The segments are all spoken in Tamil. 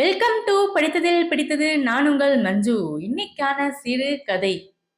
வெல்கம் டு படித்ததில் பிடித்தது நான் உங்கள் மஞ்சு. இன்னைக்கான சிறு கதை.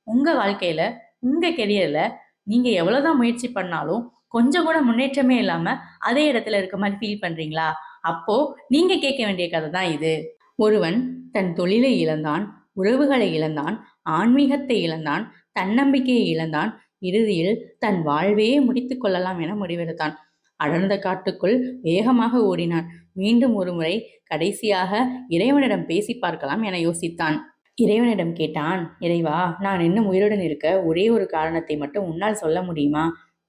உங்க வாழ்க்கையில உங்க கெரியர்ல நீங்க எவ்வளவுதான் முயற்சி பண்ணாலும் கொஞ்சம் கூட முன்னேற்றமே இல்லாம அதே இடத்துல இருக்க மாதிரி ஃபீல் பண்றீங்களா? அப்போ நீங்க கேட்க வேண்டிய கதை தான் இது. ஒருவன் தன் தொழிலை இழந்தான் உறவுகளை இழந்தான் ஆன்மீகத்தை இழந்தான் தன்னம்பிக்கையை இழந்தான் இறுதியில் தன் வாழ்வையே முடித்து கொள்ளலாம் என முடிவெடுத்தான். அடர்ந்த காட்டுக்குள் வேகமாக ஓடினான். மீண்டும் ஒருமுறை கடைசியாக இறைவனிடம் பேசி பார்க்கலாம் என யோசித்தான். இறைவனிடம் கேட்டான் இறைவா நான் இன்னும் உயிருடன் இருக்க ஒரே ஒரு காரணத்தை மட்டும் உன்னால் சொல்ல முடியுமா?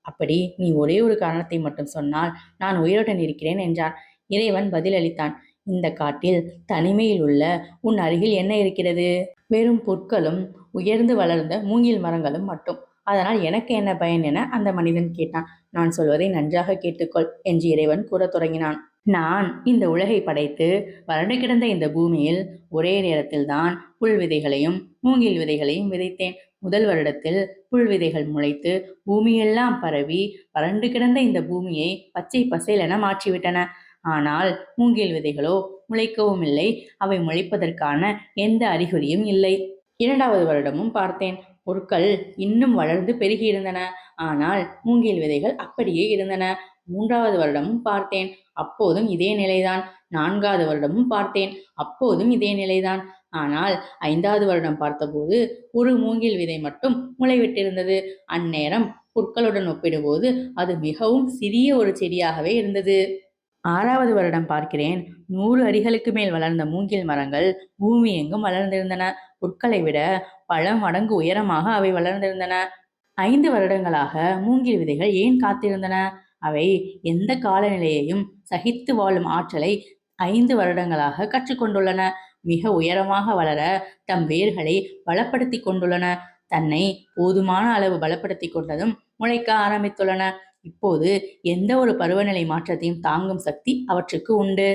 அப்படி நீ ஒரே ஒரு காரணத்தை மட்டும் சொன்னால் நான் உயிருடன் இருக்கிறேன் என்றான். இறைவன் பதிலளித்தான் இந்த காட்டில் தனிமையில் உள்ள உன் அருகில் என்ன இருக்கிறது? வெறும் புற்களும் உயர்ந்து வளர்ந்த மூங்கில் மரங்களும் மட்டும். அதனால் எனக்கு என்ன பயன் என அந்த மனிதன் கேட்டான். நான் சொல்வதை நன்றாக கேட்டுக்கொள் என்று இறைவன் கூறத் தொடங்கினான். நான் இந்த உலகை படைத்து வறண்டு கிடந்த இந்த பூமியில் ஒரே நேரத்தில் தான் புல் விதைகளையும் மூங்கில் விதைகளையும் விதைத்தேன். முதல் வருடத்தில் புல் விதைகள் முளைத்து பூமியெல்லாம் பரவி வறண்டு கிடந்த இந்த பூமியை பச்சை பசேல் என மாற்றிவிட்டன. ஆனால் மூங்கில் விதைகளோ முளைக்கவும் இல்லை. அவை முளைப்பதற்கான எந்த அறிகுறியும் இல்லை. இரண்டாவது வருடமும் பார்த்தேன். பொருட்கள் இன்னும் வளர்ந்து பெருகியிருந்தன ஆனால் மூங்கில் விதைகள் அப்படியே இருந்தன. மூன்றாவது வருடமும் பார்த்தேன். அப்போதும் இதே நிலைதான். நான்காவது வருடமும் பார்த்தேன். அப்போதும் இதே நிலைதான். ஆனால் ஐந்தாவது வருடம் பார்த்தபோது ஒரு மூங்கில் விதை மட்டும் முளைவிட்டிருந்தது. அந்நேரம் புற்களுடன் ஒப்பிடும்போது அது மிகவும் சிறிய ஒரு செடியாகவே இருந்தது. ஆறாவது வருடம் பார்க்கிறேன். நூறு அடிகளுக்கு மேல் வளர்ந்த மூங்கில் மரங்கள் பூமி எங்கும் வளர்ந்திருந்தன. புற்களை விட பல மடங்கு உயரமாக அவை வளர்ந்திருந்தன. ஐந்து வருடங்களாக மூங்கில் விதைகள் ஏன் காத்திருந்தன? அவை எந்த காலநிலையையும் சகித்து வாழும் ஆற்றலை ஐந்து வருடங்களாக கற்றுக்கொண்டுள்ளன. மிக உயரமாக வளர தம் வேர்களை பலப்படுத்தி கொண்டுள்ளன. தன்னை போதுமான அளவு பலப்படுத்தி கொண்டதும் முளைக்க ஆரம்பித்துள்ளன. இப்போது எந்த ஒரு பருவநிலை மாற்றத்தையும் தாங்கும் சக்தி அவற்றுக்கு உண்டு.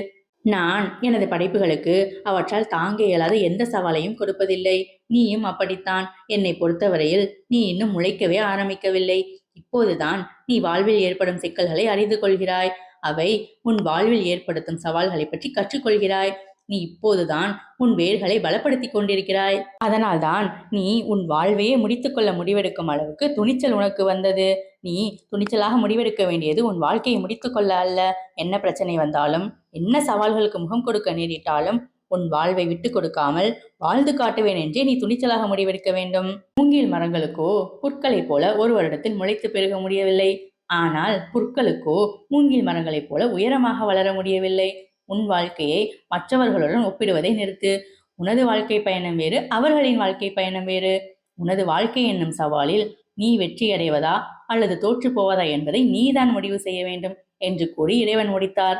நான் எனது படைப்புகளுக்கு அவற்றால் தாங்க இயலாத எந்த சவாலையும் கொடுப்பதில்லை. நீயும் அப்படித்தான். என்னை பொறுத்தவரையில் நீ இன்னும் முளைக்கவே ஆரம்பிக்கவில்லை. இப்போதுதான் நீ வாழ்வில் ஏற்படும் சிக்கல்களை அறிந்து கொள்கிறாய். அவை உன் வாழ்வில் ஏற்படுத்தும் சவால்களை பற்றி கற்றுக்கொள்கிறாய். நீ இப்போதுதான் உன் வேர்களை பலப்படுத்தி கொண்டிருக்கிறாய். அதனால்தான் நீ உன் வாழ்வையே முடித்துக்கொள்ள முடிவெடுக்கும் அளவுக்கு துணிச்சல் உனக்கு வந்தது. நீ துணிச்சலாக முடிவெடுக்க வேண்டியது உன் வாழ்க்கையை முடித்துக்கொள்ள அல்ல. என்ன பிரச்சனை வந்தாலும் என்ன சவால்களுக்கு முகம் கொடுக்க நேரிட்டாலும் உன் வாழ்வை விட்டு கொடுக்காமல் வாழ்ந்து காட்டுவேன் என்றே நீ துணிச்சலாக முடிவெடுக்க வேண்டும். மூங்கில் மரங்களுக்கோ புற்களைப் போல ஒரு வருடத்தில் முளைத்து பெருக முடியவில்லை. ஆனால் புற்களுக்கோ மூங்கில் மரங்களைப் போல உயரமாக வளர முடியவில்லை. உன் வாழ்க்கையை மற்றவர்களுடன் ஒப்பிடுவதை நிறுத்து. உனது வாழ்க்கை பயணம் வேறு அவர்களின் வாழ்க்கை பயணம் வேறு. உனது வாழ்க்கை என்னும் சவாலில் நீ வெற்றி அடைவதா அல்லது தோற்று போவதா என்பதை நீதான் முடிவு செய்ய வேண்டும் என்று கூறி இறைவன் முடித்தார்.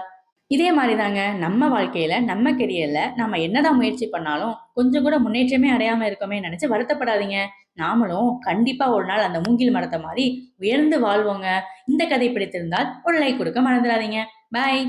இதே மாதிரி தாங்க நம்ம வாழ்க்கையில நம்ம கெரியர்ல நம்ம என்னதான் முயற்சி பண்ணாலும் கொஞ்சம் கூட முன்னேற்றமே அடையாம இருக்கோமே நினைச்சு வருத்தப்படாதீங்க. நாமளும் கண்டிப்பா ஒரு நாள் அந்த மூங்கில் மரத்தை மாதிரி உயர்ந்து வாழ்வோங்க. இந்த கதை பிடித்திருந்தால் ஒரு லைக் கொடுக்க மறந்துடாதீங்க. பாய்